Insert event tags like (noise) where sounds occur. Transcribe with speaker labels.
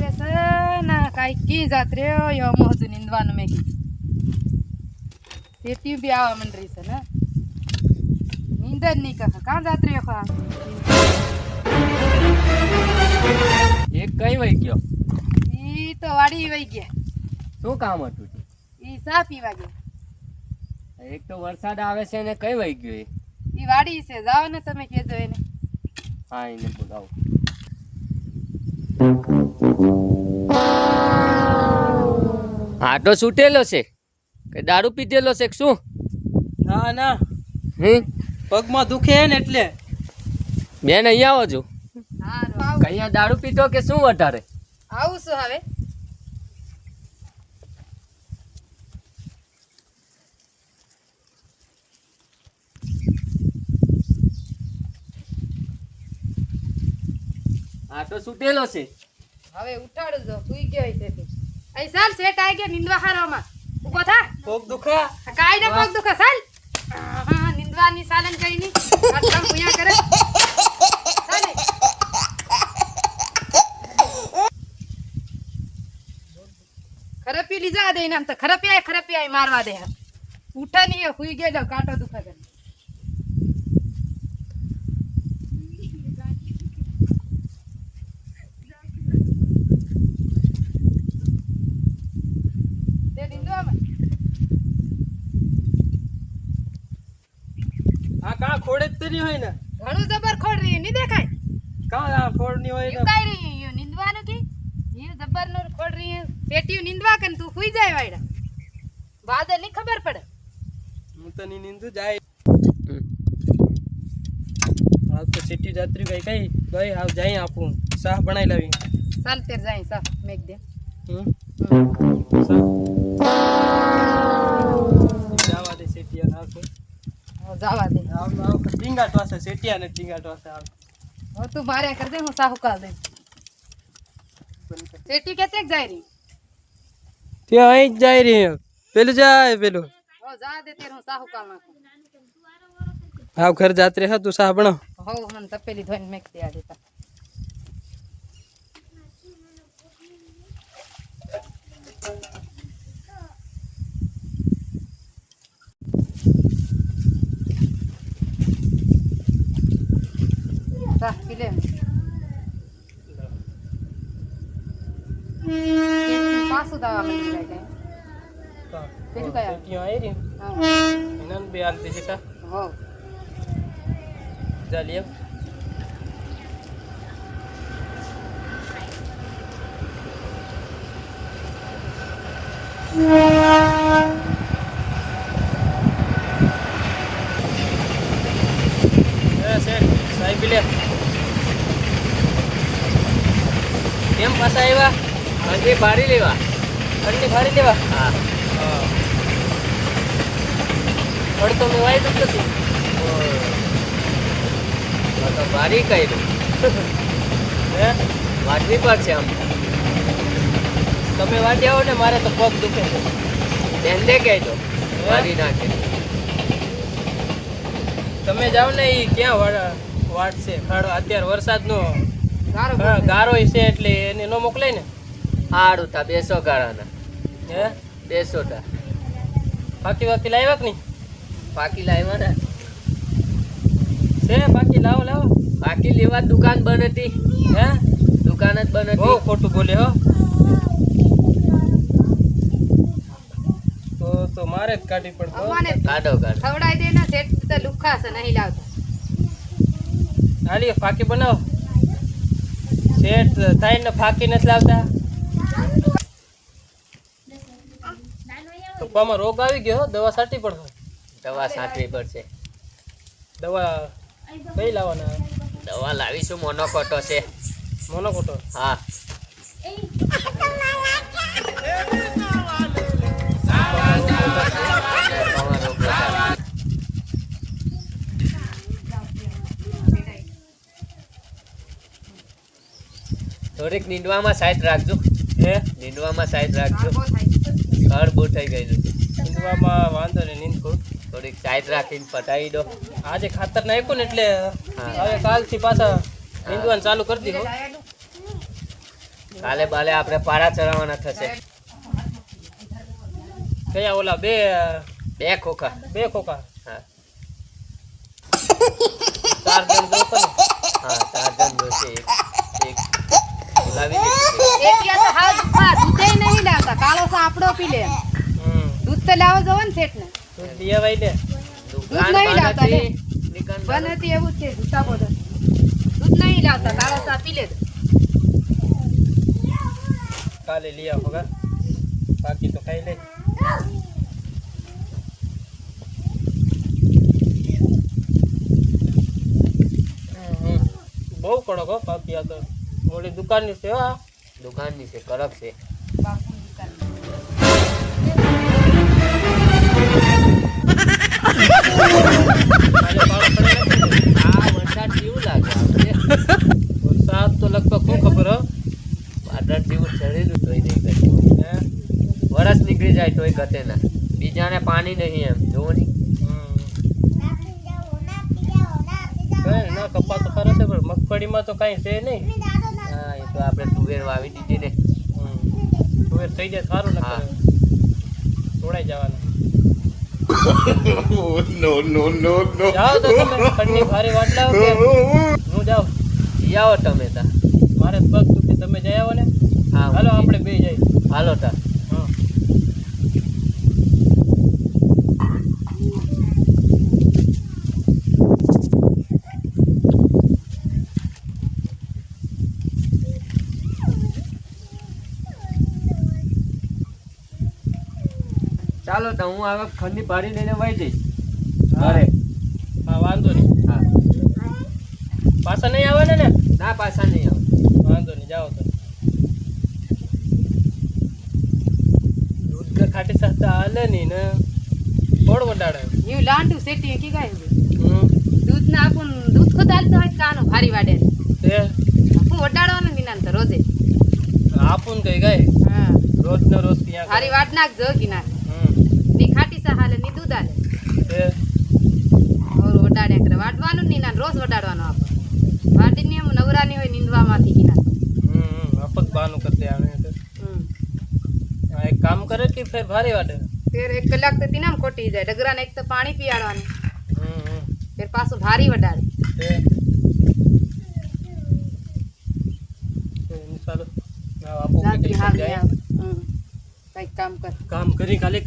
Speaker 1: મંડે છે ના કાંઈ કી જાત રહ્યો યો મોહતું નીંદવાનું મેં કી તેટી બી આવા મંડરી છે ને નીંદ જ નહીં કહે કાં જાત રહ્યો ખા
Speaker 2: એક કઈ વહી ગયો?
Speaker 1: ઈ તો વાડી વઈ ગયા.
Speaker 2: શું કામ હતું?
Speaker 1: ઈ ચા પીવા ગયા.
Speaker 2: એક તો વરસાદ આવે છે ને કઈ વહી ગયો
Speaker 1: ઈ વાડી છે જાઓ ને તમે કહેજો એને.
Speaker 2: હા એને બોલાવો. આટો છૂટેલો છે. કે દારૂ પીધેલો છે શું?
Speaker 3: ના ના.
Speaker 2: હમ?
Speaker 3: પગમાં દુખે ને એટલે.
Speaker 2: બેન અહીંયા આવો છો અહીંયા દારૂ પીતો કે શું વધારે?
Speaker 1: આવું છું હવે
Speaker 2: આટો છૂટેલો છે.
Speaker 1: હવે ઉઠાડું જો સુઈ ગયો છે અહીં સર સેટ આવી ગયા નિંદવા હારવામાં ઊભો થા.
Speaker 3: પગ દુખા?
Speaker 1: કાઈ ને પગ દુખે હા નિંદવાની સાલન કઈ ની આટલા ભૂયા કરે. ખરાપી લીધા દે આમ તો. ખરાપી આય ખરાપી આય મારવા દે. ઉઠા નહીં હુઈ ગયેલો કાંટો દુખે કરે તે નિંદવામાં
Speaker 3: આ કા ખોડે જ તો નહીં હોય ને.
Speaker 1: ઘણું જબર ખોડ રહી ની દેખાય?
Speaker 3: કા આ ખોડની હોય ને
Speaker 1: કાઈ રહી યું નિંદવાનું કે? યો જબર નો ખોડ રહી પેટીયું નિંદવા કન તું હુઈ જાય વાયડા? વાદળની ખબર પડે.
Speaker 3: હું તો ની નિંદુ જાય. આ તો સિટી જાત્રી કઈ કઈ? ગઈ આવ જઈ આપું. સાહ બનાવી લાવી.
Speaker 1: ચાલ તેર જાય સાહ મેક દે
Speaker 3: હમ.
Speaker 1: હમ.
Speaker 3: શાહ જાવા દે સેટિયા આવશે
Speaker 1: હવે જાવા દે.
Speaker 3: આવ આવ ટીંગાટ વાસે સેટિયા ને ટીંગાટ વાસે આવ
Speaker 1: તું મારે કર દે હું સાહુ કાલ દે પેટી કેતે જાય રહી?
Speaker 3: ત્યાં અહીં જ જાય રહી પેલું જાય પેલું.
Speaker 1: જા દે તેર હું સાહુ કાલ નાખું.
Speaker 3: આવ ઘર જાત્રે હા તું સાહ બનાવ
Speaker 1: હો મને તપેલી ધોઈને મેક દે આ દેતા સા પી લે પાછું દાવા મંડી જાય પેલું કયા?
Speaker 3: સેટિયા આવી રહી
Speaker 1: હા
Speaker 3: એના બે હાલતી છે શાહ
Speaker 1: હો
Speaker 3: જા લે સાહેબ લે કેમ પાછા
Speaker 2: હજી બારી લેવા.
Speaker 3: અડની ભારી લેવા?
Speaker 2: હા.
Speaker 3: અડતો મેં વાયદું જ નથી.
Speaker 2: તો તો બારી કર્યું.
Speaker 3: હે?
Speaker 2: વાટવી છે આમ.
Speaker 3: તમે વાંચી આવો ને મારે તો પગ દુખે છે.
Speaker 2: બેન દે કહેજો બારી નાખે
Speaker 3: તમે જાઓ ને એ ક્યાં વાડ વાટ છે? ખાડો અત્યારે વરસાદનો
Speaker 1: ગારો
Speaker 3: ગારો છે એટલે એને ન મોકલાય ને.
Speaker 2: હારું તા બેસો ગાળાના.
Speaker 3: હે?
Speaker 2: બેસો તા
Speaker 3: પાકી વાકી લાવ્યા કે નહીં?
Speaker 2: પાકી લાવ્યા ને
Speaker 3: છે બાકી લાવો લાવો.
Speaker 2: પાકી લેવા દુકાન બંધ હતી.
Speaker 3: હે?
Speaker 2: દુકાન જ બંધ
Speaker 3: બહુ ખોટું બોલે હો. તો તો મારે જ કાઢવી પડતો
Speaker 1: અમાને
Speaker 2: કાઢો કાઢો.
Speaker 1: ખવડાવી દે ને સેટ તો લુખાસ નહીં લાવતા.
Speaker 3: હાલી ફાકી બનાવો. શેઠ થાય ને ફાકી નથી લાવતા. પપ્પામાં રોગ આવી ગયો દવા છાંટવી પડશે.
Speaker 2: દવા સાટવી પડશે.
Speaker 3: દવા કઈ લાવવાના?
Speaker 2: દવા લાવીશું મોનોકોટો છે.
Speaker 3: મોનોકોટો?
Speaker 2: હા. થોડીક નીંદવામાં સાઈડ રાખજો.
Speaker 3: હે
Speaker 2: નીંદવામાં સાઈડ રાખજો. ખડ બહુ થઈ ગયેલું
Speaker 3: નીંદવામાં વાંધો નહીં નીંદકું
Speaker 2: થોડીક સાઈડ રાખીને પટાવી દો.
Speaker 3: આજે ખાતર નાખ્યું ને એટલે. હવે કાલથી પાછા નીંદવાનું ચાલુ કરી દીધું.
Speaker 2: કાલે બાલે આપણે પારા ચડાવવાના થશે.
Speaker 3: કયા ઓલા? બે
Speaker 2: બે ખોખા.
Speaker 3: બે ખોખા.
Speaker 2: હા.
Speaker 3: ચાર જણ જોતો ને?
Speaker 2: હા ચાર જણ જોશે એક બોલાવી દઈશું.
Speaker 1: શેઠિયા તો હાવ દુખા દૂધે નહીં સાપડો પી લે.
Speaker 3: હમ.
Speaker 1: દૂધ તો લાવો જવો ને શેઠ ને
Speaker 3: દૂધ દિયાવાઈ દે
Speaker 2: દુકાન
Speaker 1: નહીં લાવતા બંધ હતી એવું છે જૂતા બોલો દૂધ નહીં લાવતા તારા સા પી લે.
Speaker 3: કાલે લઈ આવો બાકી તો ખાઈ લે. બહુ કડક હો બાકી આ તો. ઓલી દુકાનની છે હો આ.
Speaker 2: દુકાનની છે કડક છે. આ વરસાદ જેવું લાગે
Speaker 3: વરસાદ તો લગભગ શું ખબર
Speaker 2: વાદળ જેવું ચડેલું તોય નહીં
Speaker 3: હે?
Speaker 2: વરસ નીકળી જાય તોય ઘટે ના. બીજાને પાણી નહીં એમ. જોવો નહીં
Speaker 3: હમ. ના કપા તો ખરો છે પણ મગફળીમાં તો કાંઈ છે નહીં.
Speaker 2: હા એ તો આપણે તુવેર વાવી દીધી ને.
Speaker 3: તુવેર થઈ જાય સારું ને. તોડાઈ જવાનું. (laughs)
Speaker 4: no, નો નો નો
Speaker 3: જાઓ તો તમે ઠંડી ભારે વાટ લાવો હું જાઉં.
Speaker 2: જાઓ તમે તા.
Speaker 3: મારે પગ દુખે તમે જઈ આવો ને.
Speaker 2: હા
Speaker 3: હાલો આપણે બે જઈએ.
Speaker 2: હાલો તા
Speaker 3: હા
Speaker 2: ચાલો તો હું હવે ખંડી પાડી લઈને વહી જઈશ. અરે
Speaker 3: હા વાંધો નહીં.
Speaker 2: હા.
Speaker 3: પાછા નહીં આવે ને?
Speaker 2: ના પાછા નહીં આવે
Speaker 3: વાંધો નહીં જાઓ તો દૂધ ને ખાટી સાથે હાલે નહીં ને. કોણ વડાડે.
Speaker 1: એવું લાંડુ સેટી કી ગાય દૂધ ના આપું દૂધ ખુદ હાલતો હોય કાનો ભારી વાડે.
Speaker 3: તે?
Speaker 1: હું વડાડવાનું વિનાન તો રોજે.
Speaker 3: આપું ને કઈ ગાય.
Speaker 1: હા.
Speaker 3: રોજ ને રોજ ત્યાં
Speaker 1: ભારી વાડ નાખ જો કિનાર. ખાટી હાલે ની દૂધ હાલે. ઓર વડાડ્યા કરે વાડવાનું ની ના રોજ વડાડવાનું આપણે વાટીને એમ નવરાની હોય નીંદવામાંથી કિનાર
Speaker 3: હમ હમ અપક બાનું કરતે આવે
Speaker 1: હમ.
Speaker 3: હા, એક કામ કરે કે ફેર ભારે વાટે?
Speaker 1: ફેર એક કલાક તો તીનામ ખોટી જાય. ડગરાને એક તો પાણી પીવાડવાનું.
Speaker 3: હમ હમ.
Speaker 1: ફેર પાછું ભારી વડાડે. કામ કર.
Speaker 3: કામ કરી ખાલી.